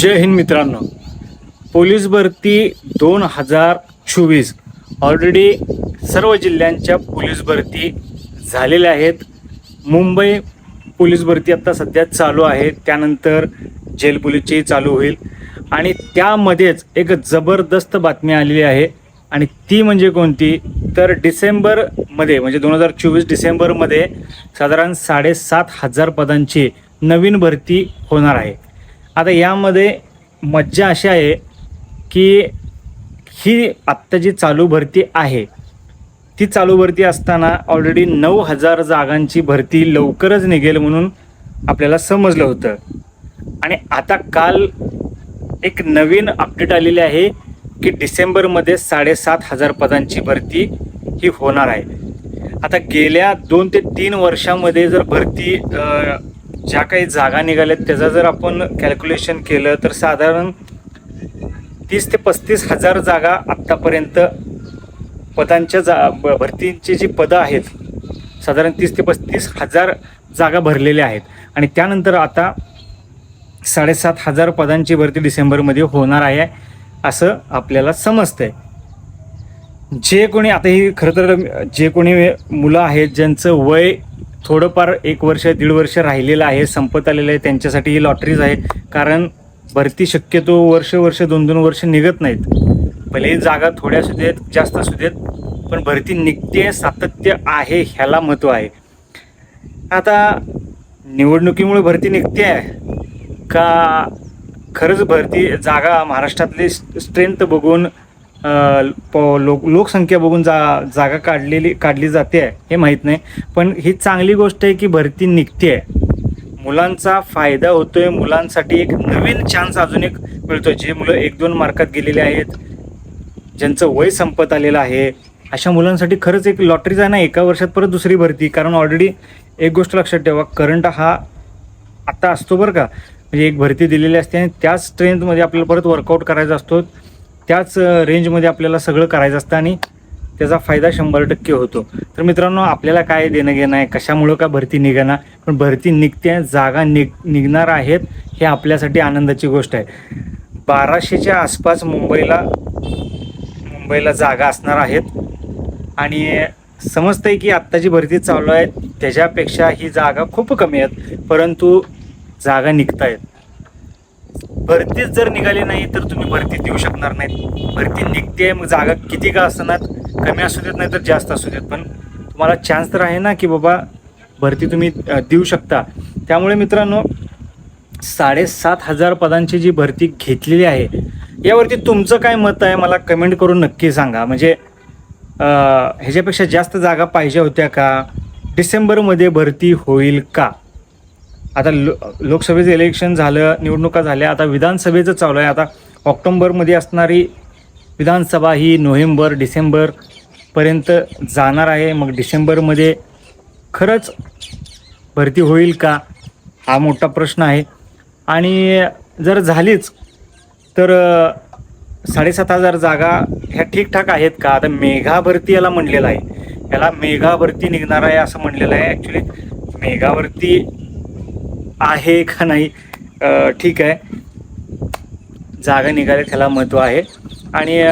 जय हिंद मित्रांनो. पोलीस भरती दोन हजार चोवीस. ऑलरेडी सर्व जिल्ह्यांच्या पोलीस भरती झालेल्या आहेत. मुंबई पोलीस भरती आत्ता सध्या चालू आहे. त्यानंतर जेल पोलीसचीही चालू होईल. आणि त्यामध्येच एक जबरदस्त बातमी आलेली आहे. आणि ती म्हणजे कोणती? तर डिसेंबरमध्ये म्हणजे दोन हजार चोवीस डिसेंबरमध्ये साधारण साडेसात हजार पदांची नवीन भरती होणार आहे. आता यामध्ये मज्जा अशी आहे की ही आत्ता जी चालू भरती आहे ती चालू भरती असताना ऑलरेडी नऊ हजार जागांची भरती लवकरच निघेल म्हणून आपल्याला समजलं होतं. आणि आता काल एक नवीन अपडेट आलेली आहे की डिसेंबरमध्ये साडेसात हजार पदांची भरती ही होणार आहे. आता गेल्या दोन ते तीन वर्षामध्ये जर भरती ज्या काही जागा निघाल्यात त्याचं जर आपण कॅल्क्युलेशन केलं तर साधारण तीस ते पस्तीस हजार जागा आत्तापर्यंत पदांच्या जा ब- जी पदं आहेत साधारण तीस ते पस्तीस हजार जागा भरलेल्या आहेत. आणि त्यानंतर आता साडेसात हजार पदांची भरती डिसेंबरमध्ये होणार आहे असं आपल्याला समजतंय. जे कोणी आता ही खरं तर जे कोणी मुलं आहेत ज्यांचं वय थोडंफार एक वर्ष दीड वर्ष राहिलेलं आहे संपत आलेलं आहे. त्यांच्यासाठी ही लॉटरीज आहे कारण भरती शक्यतो वर्ष वर्ष दोन दोन वर्ष निघत नाहीत. भले जागा थोड्या असू देत जास्त असू देत पण भरती निघते सातत्य आहे ह्याला महत्त्व आहे. आता निवडणुकीमुळे भरती निघते आहे. का खरंच भरती जागा महाराष्ट्रातली स्ट्रेंथ बघून लोक लोकसंख्या बघून जा जागा काढलेली काढली जाते आहे हे माहीत नाही. पण ही चांगली गोष्ट आहे की भरती निघते आहे. मुलांचा फायदा होतोय मुलांसाठी एक नवीन चान्स अजून एक मिळतोय. जे मुलं एक दोन मार्कात गेलेले आहेत ज्यांचं वय संपत आलेलं आहे अशा मुलांसाठी खरंच एक लॉटरीच आहे. ना एका वर्षात परत दुसरी भरती. कारण ऑलरेडी एक गोष्ट लक्षात ठेवा करंट हा आता असतो बरं का. म्हणजे एक भरती दिलेली असते आणि त्याच स्ट्रेंथमध्ये आपल्याला परत वर्कआउट करायचा असतो. त्याच रेंजमध्ये आपल्याला सगळं करायचं असतं आणि त्याचा फायदा शंभर टक्के होतो. तर मित्रांनो आपल्याला काय देणं घेणं आहे कशामुळं का भरती निघणार पण भरती निघते जागा निघ निघणार आहेत हे आपल्यासाठी आनंदाची गोष्ट आहे. बाराशेच्या आसपास मुंबईला मुंबईला जागा असणार आहेत. आणि समजतंय की आत्ताची भरती चालू आहे त्याच्यापेक्षा ही जागा खूप कमी आहेत. परंतु जागा निघत आहेत भरतीच जर निघाली नाही तर तुम्ही भरती देऊ शकणार नाहीत. भरती निघते मग जागा किती का असणार? कमी असू देत नाही तर जास्त असू देत. पण तुम्हाला चान्स तर आहे ना की बाबा भरती तुम्ही देऊ शकता. त्यामुळे मित्रांनो साडेसात हजार पदांची जी भरती घेतलेली आहे यावरती तुमचं काय मत आहे? मला कमेंट करून नक्की सांगा. म्हणजे ह्याच्यापेक्षा जास्त जागा पाहिजे होत्या का? डिसेंबरमध्ये भरती होईल का? आता लो लोकसभेचं इलेक्शन झालं निवडणुका झाल्या आता विधानसभेचं चालू आहे. आता ऑक्टोंबरमध्ये असणारी विधानसभा ही नोव्हेंबर डिसेंबरपर्यंत जाणार आहे. मग डिसेंबरमध्ये खरंच भरती होईल का? हा मोठा प्रश्न आहे. आणि जर झालीच तर साडेसात हजार जागा ह्या ठीकठाक आहेत का? आता मेघा भरती याला म्हणलेलं आहे. याला मेघा भरती निघणार आहे असं म्हणलेलं आहे. ॲक्च्युली मेघावरती आहे का नाही ठीक आहे. जागा निघाल्या त्याला महत्त्व आहे. आणि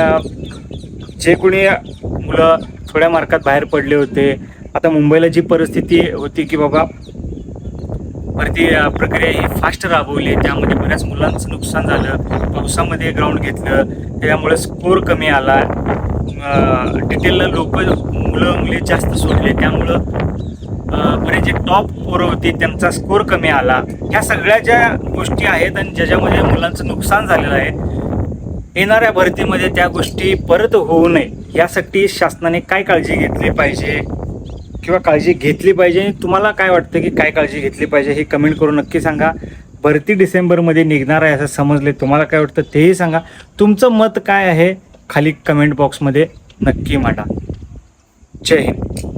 जे कोणी मुलं थोड्या मार्कात बाहेर पडले होते आता मुंबईला जी परिस्थिती होती की बाबा भरती प्रक्रिया ही फास्ट राबवली त्यामध्ये बऱ्याच मुलांचं नुकसान झालं पावसामध्ये ग्राउंड घेतलं त्यामुळे स्कोर कमी आला. डिटेलला लोक मुलं मुली जास्त सोडले त्यामुळं बरे जे टॉप पोरं होती त्यांचा स्कोर कमी आला. ह्या सगळ्या ज्या गोष्टी आहेत आणि ज्याच्यामध्ये मुलांचं नुकसान झालेलं आहे येणाऱ्या भरतीमध्ये त्या गोष्टी परत होऊ नये यासाठी शासनाने काय काळजी घेतली पाहिजे किंवा काळजी घेतली पाहिजे आणि तुम्हाला काय वाटतं की काय काळजी घेतली पाहिजे हे कमेंट करून नक्की सांगा. भरती डिसेंबरमध्ये निघणार आहे असं समजले. तुम्हाला काय वाटतं तेही सांगा. तुमचं मत काय आहे? खाली कमेंट बॉक्समध्ये नक्की मांडा. जय हिंद.